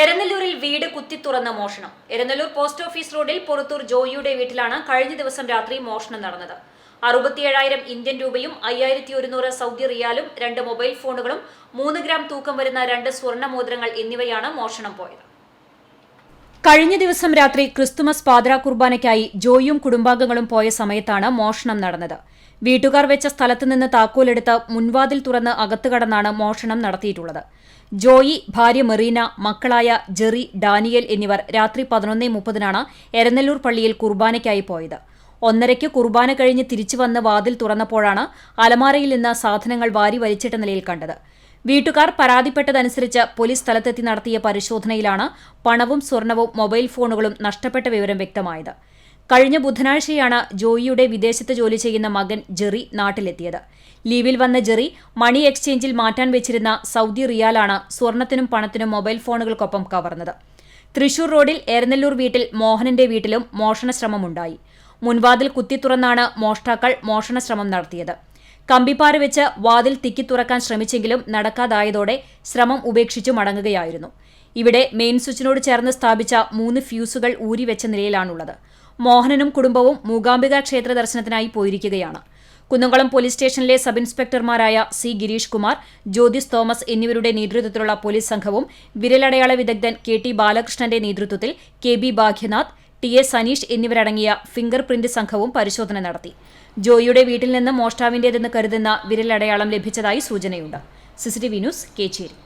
എരനെല്ലൂരിൽ വീട് കുത്തി തുറന്ന മോഷണം. എരനല്ലൂർ പോസ്റ്റ് ഓഫീസ് റോഡിൽ പുറത്തൂർ ജോയിയുടെ വീട്ടിലാണ് കഴിഞ്ഞ ദിവസം രാത്രി മോഷണം നടന്നത്. അറുപത്തിയേഴായിരം ഇന്ത്യൻ രൂപയും അയ്യായിരത്തി ഒരുന്നൂറ് സൗദി റിയാലും രണ്ട് മൊബൈൽ ഫോണുകളും മൂന്ന് ഗ്രാം തൂക്കം വരുന്ന രണ്ട് സ്വർണ മോതിരങ്ങൾ എന്നിവയാണ് മോഷണം പോയത്. കഴിഞ്ഞ ദിവസം രാത്രി ക്രിസ്തുമസ് പാതിര കുർബാനയ്ക്കായി ജോയും കുടുംബാംഗങ്ങളും പോയ സമയത്താണ് മോഷണം നടന്നത്. വീട്ടുകാർ വെച്ച സ്ഥലത്ത് നിന്ന് താക്കോലെടുത്ത് മുൻവാതിൽ തുറന്ന് അകത്തു കടന്നാണ് മോഷണം നടത്തിയിട്ടുള്ളത്. ജോയി ഭാര്യ മെറീന മക്കളായ ജെറി ഡാനിയൽ എന്നിവർ രാത്രി പതിനൊന്നേ മുപ്പതിനാണ് എരനെല്ലൂർ പള്ളിയിൽ കുർബാനയ്ക്കായി പോയത്. ഒന്നരയ്ക്ക് കുർബാന കഴിഞ്ഞ് തിരിച്ചു വന്ന് വാതിൽ തുറന്നപ്പോഴാണ് അലമാരയിൽ നിന്ന് സാധനങ്ങൾ വാരി വലിച്ചിട്ട നിലയിൽ കണ്ടത്. വീട്ടുകാർ പരാതിപ്പെട്ടതനുസരിച്ച് പോലീസ് സ്ഥലത്തെത്തി നടത്തിയ പരിശോധനയിലാണ് പണവും സ്വർണവും മൊബൈൽ ഫോണുകളും നഷ്ടപ്പെട്ട വിവരം വ്യക്തമായത്. കഴിഞ്ഞ ബുധനാഴ്ചയാണ് ജോയിയുടെ വിദേശത്ത് ജോലി ചെയ്യുന്ന മകൻ ജെറി നാട്ടിലെത്തിയത്. ലീവിൽ വന്ന ജെറി മണി എക്സ്ചേഞ്ചിൽ മാറ്റാൻ വെച്ചിരുന്ന സൗദി റിയാലാണ് സ്വർണത്തിനും പണത്തിനും മൊബൈൽ ഫോണുകൾക്കൊപ്പം കവർന്നത്. തൃശൂർ റോഡിൽ എരനെല്ലൂർ വീട്ടിൽ മോഹനന്റെ വീട്ടിലും മോഷണശ്രമമുണ്ടായി മുൻവാതിൽ കുത്തിത്തുറന്നാണ് മോഷ്ടാക്കൾ മോഷണശ്രമം നടത്തിയത്. കമ്പിപ്പാര വെച്ച് വാതിൽ തിക്കി തുറക്കാൻ ശ്രമിച്ചെങ്കിലും നടക്കാതായതോടെ ശ്രമം ഉപേക്ഷിച്ചു മടങ്ങുകയായിരുന്നു. ഇവിടെ മെയിൻ സ്വിച്ചിനോട് ചേർന്ന് സ്ഥാപിച്ച മൂന്ന് ഫ്യൂസുകൾ ഊരിവെച്ച നിലയിലാണുള്ളത്. മോഹനനും കുടുംബവും മൂകാംബിക ക്ഷേത്ര ദർശനത്തിനായി പോയിരിക്കുകയാണ്. കുന്നംകുളം പോലീസ് സ്റ്റേഷനിലെ സബ് ഇൻസ്പെക്ടർമാരായ സി ഗിരീഷ് കുമാർ ജ്യോതിസ് തോമസ് എന്നിവരുടെ നേതൃത്വത്തിലുള്ള പോലീസ് സംഘവും വിരലടയാള വിദഗ്ധൻ കെ ടി ബാലകൃഷ്ണന്റെ നേതൃത്വത്തിൽ K B Bhagyanath T A Saneesh എന്നിവരടങ്ങിയ ഫിംഗർ പ്രിന്റ് സംഘവും പരിശോധന നടത്തി. ജോയിയുടെ വീട്ടിൽ നിന്ന് മോഷ്ടാവിന്റേതെന്ന് കരുതുന്ന വിരലടയാളം ലഭിച്ചതായി സൂചനയുണ്ട്. CCTV news Kecheri.